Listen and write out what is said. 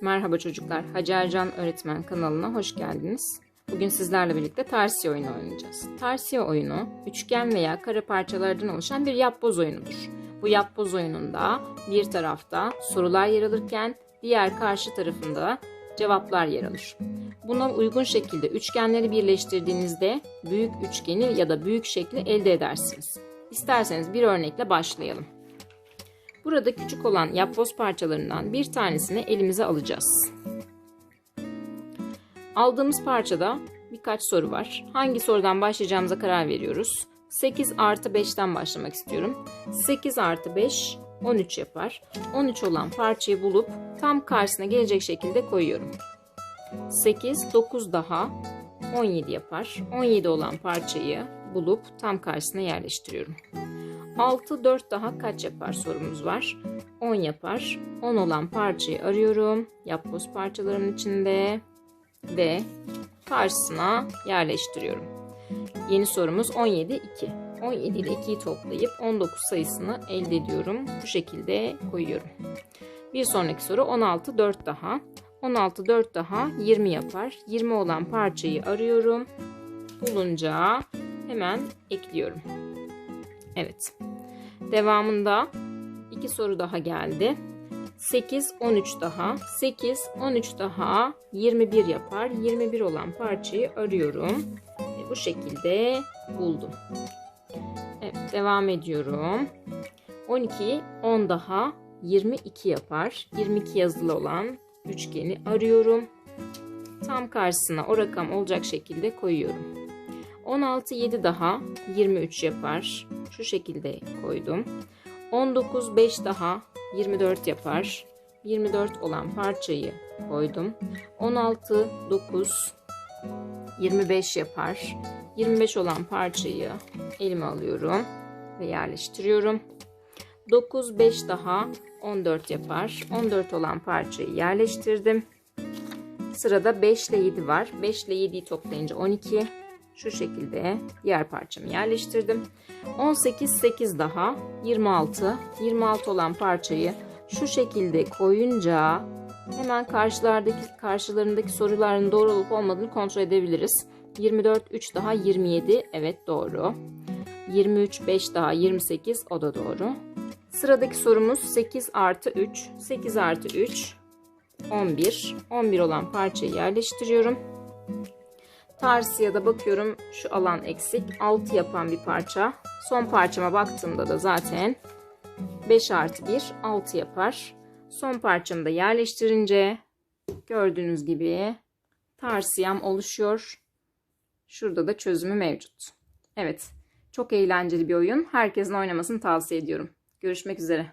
Merhaba çocuklar, Hacer Can Öğretmen kanalına hoş geldiniz. Bugün sizlerle birlikte Tarsiye oyunu oynayacağız. Tarsiye oyunu, üçgen veya kare parçalardan oluşan bir yapboz oyunudur. Bu yapboz oyununda bir tarafta sorular yer alırken diğer karşı tarafında cevaplar yer alır. Buna uygun şekilde üçgenleri birleştirdiğinizde büyük üçgeni ya da büyük şekli elde edersiniz. İsterseniz bir örnekle başlayalım. Burada küçük olan yapboz parçalarından bir tanesini elimize alacağız. Aldığımız parçada birkaç soru var. Hangi sorudan başlayacağımıza karar veriyoruz. 8 artı 5'ten başlamak istiyorum. 8 artı 5 13 yapar. 13 olan parçayı bulup tam karşısına gelecek şekilde koyuyorum. 8, 9 daha 17 yapar. 17 olan parçayı bulup tam karşısına yerleştiriyorum. 6, 4 daha kaç yapar sorumuz var. 10 yapar. 10 olan parçayı arıyorum. Yapboz parçalarımın içinde ve karşısına yerleştiriyorum. Yeni sorumuz 17, 2. 17 ile 2'yi toplayıp 19 sayısını elde ediyorum. Bu şekilde koyuyorum. Bir sonraki soru 16, 4 daha. 16, 4 daha 20 yapar. 20 olan parçayı arıyorum. Bulunca hemen ekliyorum. Evet. Devamında iki soru daha geldi. 8, 13 daha. 8, 13 daha 21 yapar. 21 olan parçayı arıyorum. Ve bu şekilde buldum. Evet, devam ediyorum. 12, 10 daha 22 yapar. 22 yazılı olan üçgeni arıyorum. Tam karşısına o rakam olacak şekilde koyuyorum. 16 7 daha 23 yapar. Şu şekilde koydum. 19 5 daha 24 yapar. 24 olan parçayı koydum. 16 9 25 yapar. 25 olan parçayı elime alıyorum ve yerleştiriyorum. 9 5 daha 14 yapar. 14 olan parçayı yerleştirdim. Sırada 5 ile 7 var. 5 ile 7'yi toplayınca 12 şu şekilde diğer parçamı yerleştirdim. 18 8 daha 26 26 olan parçayı şu şekilde koyunca hemen karşılardaki karşılarındaki soruların doğru olup olmadığını kontrol edebiliriz. 24 3 daha 27 evet doğru. 23 5 daha 28 o da doğru. Sıradaki sorumuz 8 artı 3 8 artı 3 11 11 olan parçayı yerleştiriyorum. Tarsiyada bakıyorum şu alan eksik. 6 yapan bir parça. Son parçama baktığımda da zaten 5 artı 1 6 yapar. Son parçamı da yerleştirince gördüğünüz gibi tarsiyam oluşuyor. Şurada da çözümü mevcut. Evet çok eğlenceli bir oyun. Herkesin oynamasını tavsiye ediyorum. Görüşmek üzere.